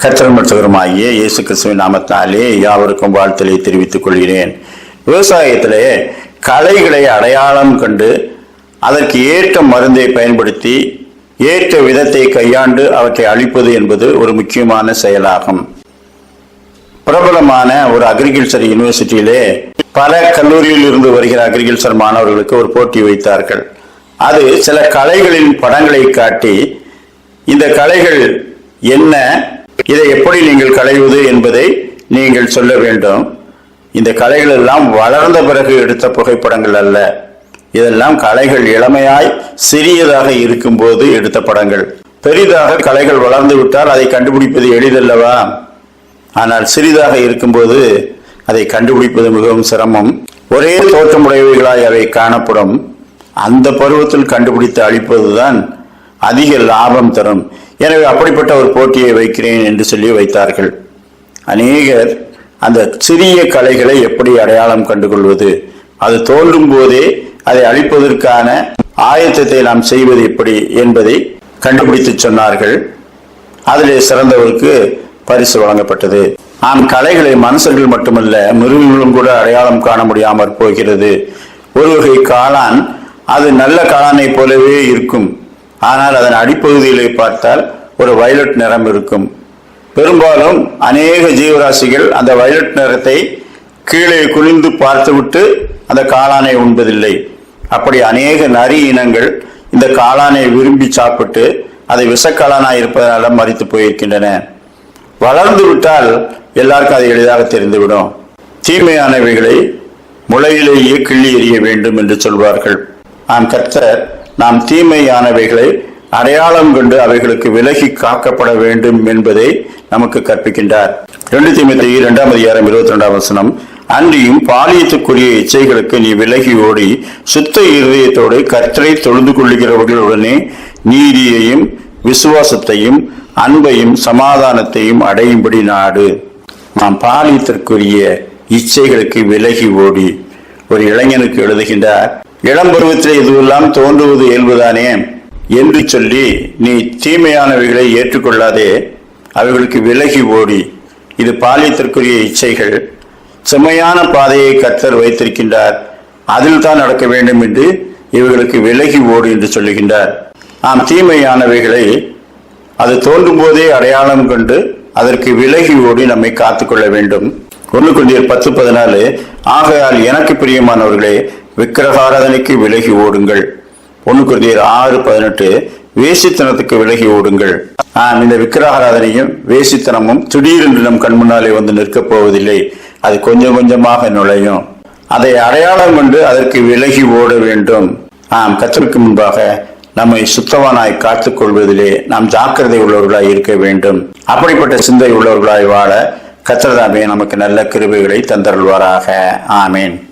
கற்றல் மற்றவருமாகிய இயேசு கிறிஸ்துவின் நாமத்தாலே யாவருக்கும் வாழ்த்தலை தெரிவித்துக் கொள்கிறேன். விவசாயத்திலே களைகளை அடையாளம் கண்டு அதற்கு ஏற்ற மருந்தை பயன்படுத்தி ஏற்ற விதத்தை கையாண்டு அவற்றை அழிப்பது என்பது ஒரு முக்கியமான செயலாகும். பிரபலமான ஒரு அக்ரிகல்ச்சர் யூனிவர்சிட்டியிலே பல கல்லூரியில் இருந்து வருகிற அக்ரிகல்ச்சர் மாணவர்களுக்கு ஒரு போட்டி வைத்தார்கள். அது சில கலைகளின் படங்களை காட்டி இந்த கலைகள் என்ன இதை எப்படி நீங்கள் களைவது என்பதை நீங்கள் சொல்ல வேண்டும். இந்த கலைகள் எல்லாம் வளர்ந்த பிறகு எடுத்த புகைப்படங்கள் அல்ல. இதெல்லாம் கலைகள் இளமையாய் சிறியதாக இருக்கும்போது எடுத்த படங்கள். பெரிதாக கலைகள் வளர்ந்து விட்டால் அதை கண்டுபிடிப்பது எளிதல்லவா? ஆனால் சிறிதாக இருக்கும்போது அதை கண்டுபிடிப்பது மிகவும் சிரமம். ஒரே தோற்றமுடையவைகளாய் அவை காணப்படும். அந்த பருவத்தில் கண்டுபிடித்து அழிப்பதுதான் அதிக லாபம் தரும். எனவே அப்படிப்பட்ட ஒரு போட்டியை வைக்கிறேன் என்று சொல்லி வைத்தார்கள். அநேகர் அந்த சிறிய கலைகளை எப்படி அடையாளம் கண்டுகொள்வது? அது தோன்றும் போதே அதை அழிப்பதற்கான ஆயத்தத்தை நாம் செய்வது எப்படி என்பதை கண்டுபிடித்து சொன்னார்கள். அதிலே சிறந்தவருக்கு பரிசு வழங்கப்பட்டது. ஆம் கலைகளை மனுஷர்கள் மட்டுமல்ல மிருகங்களும் கூட அடையாளம் காண முடியாமற் போகிறது. ஒரு வகை காளான் அது நல்ல காளானை போலவே இருக்கும். ஆனால் அதன் அடிப்பகுதியிலே பார்த்தால் ஒரு வயலட் நிறம் இருக்கும். பெரும்பாலும் அநேக ஜீவராசிகள் அந்த வயலட் நிறத்தை கீழே குனிந்து பார்த்துவிட்டு அந்த காளானை உண்பதில்லை. அப்படி அநேக நரி இனங்கள் இந்த காளானை விரும்பி சாப்பிட்டு அதை விஷக்காளானாக இருப்பதனால மறித்து போயிருக்கின்றன. வளர்ந்து விட்டால் எல்லாருக்கும் அது எளிதாக தெரிந்துவிடும். தீமையானவைகளை முளையிலேயே கிள்ளி எறிய வேண்டும் என்று சொல்வார்கள். நான் கர்த்தர் நாம் தீமையானவைகளை அடையாளம் கொண்டு அவைகளுக்கு விலகி காக்கப்பட வேண்டும் என்பதை நமக்கு கற்பிக்கின்றார். ரெண்டு தீமத்தை இரண்டாம் அதிகாரம் இருபத்தி ரெண்டாம் வசனம் அன்றியும் பாலியத்துக்குரிய இச்சைகளுக்கு நீ விலகி ஓடி சுத்த இருதயத்தோடு கற்றை தொழுந்து கொள்ளுகிறவர்களுடனே நீதியையும் விசுவாசத்தையும் அன்பையும் சமாதானத்தையும் அடையும்படி நாடு. நாம் பாலியத்திற்குரிய இச்சைகளுக்கு விலகி ஓடி ஒரு இளைஞனுக்கு எழுதுகின்றார் இளம் பருவத்தில் இதுவெல்லாம் தோன்றுவது இயல்புதானே? என்று சொல்லி நீ தீமையானவைகளை ஏற்றுக்கொள்ளாதே. அவைகளுக்கு விலகி ஓடி. இது பாலியத்திற்குரிய இச்சைகள். செம்மையான பாதையை கத்தர் வைத்திருக்கின்றார். அதில் தான் நடக்க வேண்டும் என்று இவர்களுக்கு விலகி ஓடு என்று சொல்லுகின்றார். ஆம் தீமையானவைகளை அது தோன்றும் போதே அடையாளம் கொண்டு அதற்கு விலகி ஓடி நம்மை காத்துக்கொள்ள வேண்டும். ஒன்று கொண்டியர் பத்து பதினாலு ஆகையால் எனக்கு பிரியமானவர்களே விக்கிரகாராதனைக்கு விலகி ஓடுங்கள். ஒன்று குருதியர் ஆறு பதினெட்டு வேசித்தனத்துக்கு விலகி ஓடுங்கள். ஆம் இந்த விக்கிரகாராதனையும் வேசித்தனமும் திடீரென்று நம் கண் முன்னாலே வந்து நிற்கப் போவதில்லை. அது கொஞ்சம் கொஞ்சமாக நுழையும். அதை அடையாளம் கொண்டு அதற்கு விலகி ஓட வேண்டும். ஆம் கத்தருக்கு முன்பாக நம்மை சுத்தமானாய் காத்துக் கொள்வதிலே நாம் ஜாக்கிரதை உள்ளவர்களாய் இருக்க வேண்டும். அப்படிப்பட்ட சிந்தை உள்ளவர்களாய் வாழ கத்திரதாமே நமக்கு நல்ல கிருபைகளை தந்தருள்வாராக. ஆமேன்.